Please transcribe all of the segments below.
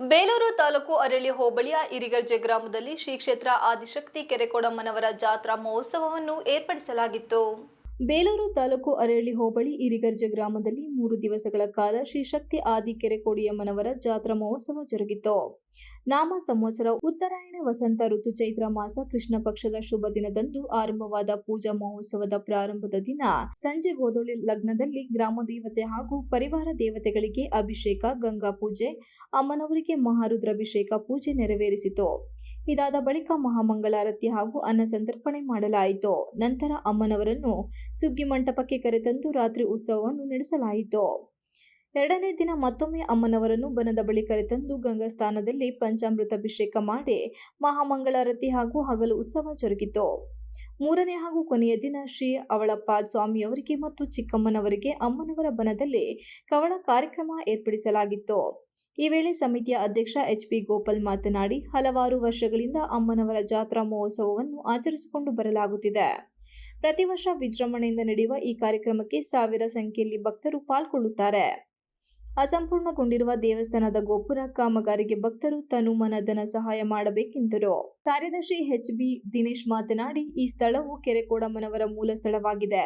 ಬೇಲೂರು ತಾಲೂಕು ಅರಳಿ ಹೋಬಳಿಯ ಇರಿಗರ್ಜೆ ಗ್ರಾಮದಲ್ಲಿ ಶ್ರೀ ಕ್ಷೇತ್ರ ಆದಿಶಕ್ತಿ ಕೆರೆಕೊಡಮ್ಮನವರ ಜಾತ್ರಾ ಮಹೋತ್ಸವವನ್ನು ಏರ್ಪಡಿಸಲಾಗಿತ್ತು. ಬೇಲೂರು ತಾಲೂಕು ಅರಳಿ ಹೋಬಳಿ ಇರಿಗರ್ಜೆ ಗ್ರಾಮದಲ್ಲಿ ಮೂರು ದಿವಸಗಳ ಕಾಲ ಶ್ರೀ ಶಕ್ತಿ ಆದಿ ಕೆರೆಕೋಡಿಯಮ್ಮನವರ ಜಾತ್ರಾ ಮಹೋತ್ಸವ ಜರುಗಿತು. ನಾಮ ಸಂವತ್ಸರ, ಉತ್ತರಾಯಣ, ವಸಂತ ಋತು, ಚೈತ್ರ ಮಾಸ, ಕೃಷ್ಣ ಪಕ್ಷದ ಶುಭ ದಿನದಂದು ಆರಂಭವಾದ ಪೂಜಾ ಮಹೋತ್ಸವದ ಪ್ರಾರಂಭದ ದಿನ. ಸಂಜೆ ಗೋದೋಳಿ ಲಗ್ನದಲ್ಲಿ ಗ್ರಾಮ ದೇವತೆ ಹಾಗೂ ಪರಿವಾರ ದೇವತೆಗಳಿಗೆ ಅಭಿಷೇಕ, ಗಂಗಾ ಪೂಜೆ, ಅಮ್ಮನವರಿಗೆ ಮಹಾರುದ್ರಾಭಿಷೇಕ ಪೂಜೆ ನೆರವೇರಿಸಿತು. ಇದಾದ ಬಳಿಕ ಮಹಾಮಂಗಳಾರತಿ ಹಾಗೂ ಅನ್ನ ಸಂತರ್ಪಣೆ ಮಾಡಲಾಯಿತು. ನಂತರ ಅಮ್ಮನವರನ್ನು ಸುಗ್ಗಿ ಮಂಟಪಕ್ಕೆ ಕರೆತಂದು ರಾತ್ರಿ ಉತ್ಸವವನ್ನು ನಡೆಸಲಾಯಿತು. ಎರಡನೇ ದಿನ ಮತ್ತೊಮ್ಮೆ ಅಮ್ಮನವರನ್ನು ಬನದ ಬಳಿ ಕರೆತಂದು ಗಂಗಾ ಸ್ಥಾನದಲ್ಲಿ ಪಂಚಾಮೃತಾಭಿಷೇಕ ಮಾಡಿ ಮಹಾಮಂಗಳಾರತಿ ಹಾಗೂ ಹಗಲು ಉತ್ಸವ ಜರುಗಿತು. ಮೂರನೇ ಹಾಗೂ ಕೊನೆಯ ದಿನ ಶ್ರೀ ಅವಳಪ್ಪ ಸ್ವಾಮಿಯವರಿಗೆ ಮತ್ತು ಚಿಕ್ಕಮ್ಮನವರಿಗೆ ಅಮ್ಮನವರ ಬನದಲ್ಲಿ ಕವಳ ಕಾರ್ಯಕ್ರಮ ಏರ್ಪಡಿಸಲಾಗಿತ್ತು. ಈ ವೇಳೆ ಸಮಿತಿಯ ಅಧ್ಯಕ್ಷ ಎಚ್ ಪಿ ಗೋಪಾಲ್ ಮಾತನಾಡಿ, ಹಲವಾರು ವರ್ಷಗಳಿಂದ ಅಮ್ಮನವರ ಜಾತ್ರಾ ಮಹೋತ್ಸವವನ್ನು ಆಚರಿಸಿಕೊಂಡು ಬರಲಾಗುತ್ತಿದೆ. ಪ್ರತಿ ವರ್ಷ ವಿಜೃಂಭಣೆಯಿಂದ ನಡೆಯುವ ಈ ಕಾರ್ಯಕ್ರಮಕ್ಕೆ ಸಾವಿರ ಸಂಖ್ಯೆಯಲ್ಲಿ ಭಕ್ತರು ಪಾಲ್ಗೊಳ್ಳುತ್ತಾರೆ. ಅಸಂಪೂರ್ಣಗೊಂಡಿರುವ ದೇವಸ್ಥಾನದ ಗೋಪುರ ಕಾಮಗಾರಿಗೆ ಭಕ್ತರು ತನು ಮನಧನ ಸಹಾಯ ಮಾಡಬೇಕೆಂದರು. ಕಾರ್ಯದರ್ಶಿ ಎಚ್ ಬಿ ದಿನೇಶ್ ಮಾತನಾಡಿ ಈ ಸ್ಥಳವು ಕೆರೆಕೋಡಮ್ಮನವರ ಮೂಲ ಸ್ಥಳವಾಗಿದೆ.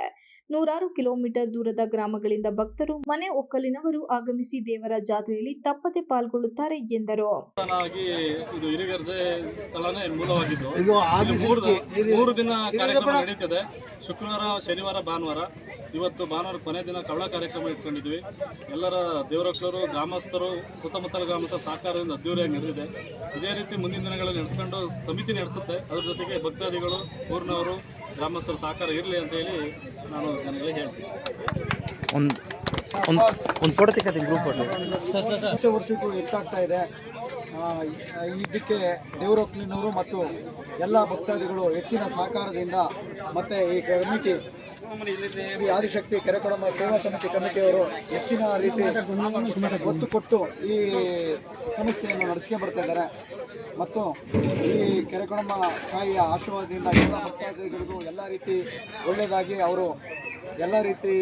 ನೂರಾರು ಕಿಲೋಮೀಟರ್ ದೂರದ ಗ್ರಾಮಗಳಿಂದ ಭಕ್ತರು ಮನೆ ಒಕ್ಕಲಿನವರು ಆಗಮಿಸಿ ದೇವರ ಜಾತ್ರೆಯಲ್ಲಿ ತಪ್ಪದೆ ಪಾಲ್ಗೊಳ್ಳುತ್ತಾರೆ ಎಂದರು. ಮೂರು ಮೂರು ದಿನ ಕಾರ್ಯಕ್ರಮ ನಡೀತದೆ. ಶುಕ್ರವಾರ, ಶನಿವಾರ, ಭಾನುವಾರ. ಇವತ್ತು ಭಾನುವಾರ ಕೊನೆ ದಿನ ಕವಳ ಕಾರ್ಯಕ್ರಮ ಇಟ್ಕೊಂಡಿದ್ವಿ. ಎಲ್ಲರ ದೇವರಕ್ಷರು ಗ್ರಾಮಸ್ಥರು, ಸುತ್ತಮುತ್ತಲ ಗ್ರಾಮಸ್ಥರ ಸಹಕಾರದಿಂದ ಅದ್ದೂರಿಯಾಗಿ ನಡೆದಿದೆ. ಇದೇ ರೀತಿ ಮುಂದಿನ ದಿನಗಳಲ್ಲಿ ನಡೆಸ್ಕೊಂಡು ಸಮಿತಿ ನಡೆಸುತ್ತೆ. ಅದ್ರ ಜೊತೆಗೆ ಭಕ್ತಾದಿಗಳು, ಊರಿನವರು, ಗ್ರಾಮಸ್ಥರ ಸಹಕಾರ ಇರಲಿ ಅಂತ ಹೇಳಿ ನಾನು ಜನಗಳಿಗೆ ಹೇಳ್ತೀನಿ. ಒಂದು ಒಂದು ಫೋಟೋ ತೆಕ್ಕತ್ತೀನಿ ಗ್ರೂಪ್ ಫೋಟೋ ವರ್ಷ ವರ್ಷಕ್ಕೂ ಹೆಚ್ಚಾಗ್ತಾ ಇದೆ. ಇದಕ್ಕೆ ದೇವರೊಕ್ಲಿನವರು ಮತ್ತು ಎಲ್ಲ ಭಕ್ತಾದಿಗಳು ಹೆಚ್ಚಿನ ಸಹಕಾರದಿಂದ ಮತ್ತು ಈ ಕಮಿಟಿ ಶ್ರೀ ಆದಿಶಕ್ತಿ ಕೆರೆಕೊಡಮ್ಮ ಸೇವಾ ಸಮಿತಿ ಕಮಿಟಿಯವರು ಹೆಚ್ಚಿನ ರೀತಿ ಒತ್ತು ಕೊಟ್ಟು ಈ ಸಂಸ್ಥೆಯನ್ನು ನಡೆಸ್ಕೊಂಡು ಬರ್ತಾ ಇದ್ದಾರೆ. ಮತ್ತು ಈ ಕೆರೆಕೊಡಮ್ಮ ತಾಯಿಯ ಆಶೀರ್ವಾದದಿಂದ ಎಲ್ಲ ಭಕ್ತಾದಿಗಳಿಗೂ ಎಲ್ಲ ರೀತಿ ಒಳ್ಳೆಯದಾಗಿ ಅವರು ಎಲ್ಲ ರೀತಿ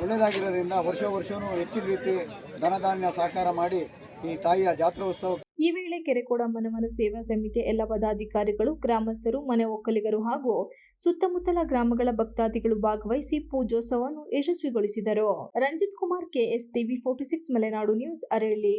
ಒಳ್ಳೆಯದಾಗಿರೋದ್ರಿಂದ ವರ್ಷ ವರ್ಷವೂ ಹೆಚ್ಚಿನ ರೀತಿ ಧನಧಾನ್ಯ ಸಹಕಾರ ಮಾಡಿ ಈ ತಾಯಿಯ ಜಾತ್ರೋತ್ಸವ ಈ ವೇಳೆ ಕೆರೆಕೋಡಮ್ಮನವರ ಸೇವಾ ಸಮಿತಿ ಎಲ್ಲ ಪದಾಧಿಕಾರಿಗಳು, ಗ್ರಾಮಸ್ಥರು, ಮನೆ ಒಕ್ಕಲಿಗರು ಹಾಗೂ ಸುತ್ತಮುತ್ತಲ ಗ್ರಾಮಗಳ ಭಕ್ತಾದಿಗಳು ಭಾಗವಹಿಸಿ ಪೂಜೋತ್ಸವವನ್ನು ಯಶಸ್ವಿಗೊಳಿಸಿದರು. Ranjith Kumar KS TV forty six, Malenadu news ಅರಳಿ